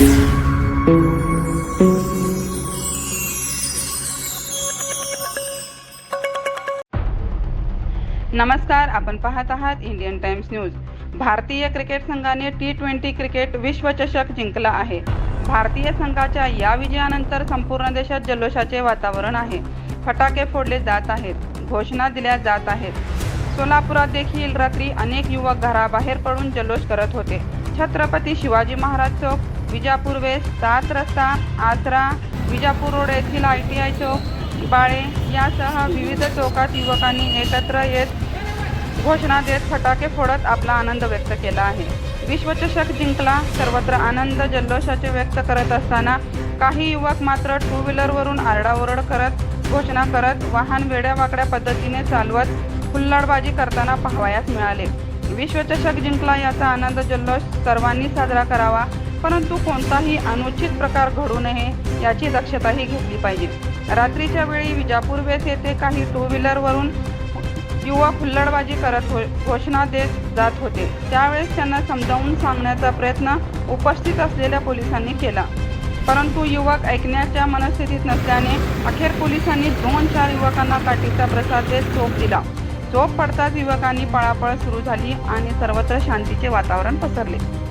नमस्कार आपण पाहत आहात इंडियन टाइम्स न्यूज. भारतीय क्रिकेट संघाने टी ट्वेंटी क्रिकेट विश्वचषक जिंकला आहे. भारतीय संघाच्या या विजयानंतर संपूर्ण देशात जल्लोषाचे वातावरण आहे. फटाके फोडले जात आहेत. घोषणा दिल्या जात आहेत. सोलापुरात देखील रात्री अनेक युवक घराबाहेर पडून जल्लोष करत होते. छत्रपती शिवाजी महाराज चौक विजापूर वेस्ट सात रस्ता आसरा विजापूर रोड येथील आय टी आय चौक बाळे यासह विविध चौकात युवकांनी एकत्र येत घोषणा देत फटाके फोडत आपला आनंद व्यक्त केला आहे. विश्वचषक जिंकला सर्वत्र आनंद जल्लोषाचे व्यक्त करत असताना काही युवक मात्र टू व्हीलरवरून आरडाओरड करत घोषणा करत वाहन वेड्यावाकड्या पद्धतीने चालवत हुल्लडबाजी करताना पाहावयास मिळाले. विश्वचषक जिंकला याचा आनंद जल्लोष सर्वांनी साजरा करावा परंतु कोणताही अनुचित प्रकार घडू नये याची दक्षताही घेतली पाहिजे. रात्रीच्या वेळी विजापूरवेस येथे काही टू व्हीलरवरून युवक हुल्लडबाजी करत हो घोषणा देत जात होते. त्यावेळेस त्यांना समजावून सांगण्याचा प्रयत्न उपस्थित असलेल्या पोलिसांनी केला. परंतु युवक ऐकण्याच्या मनस्थितीत नसल्याने अखेर पोलिसांनी दोन चार युवकांना काठीचा प्रसाद देत चोप दिला. चोप पडताच युवकांनी पळापळ सुरू झाली आणि सर्वत्र शांतीचे वातावरण पसरले.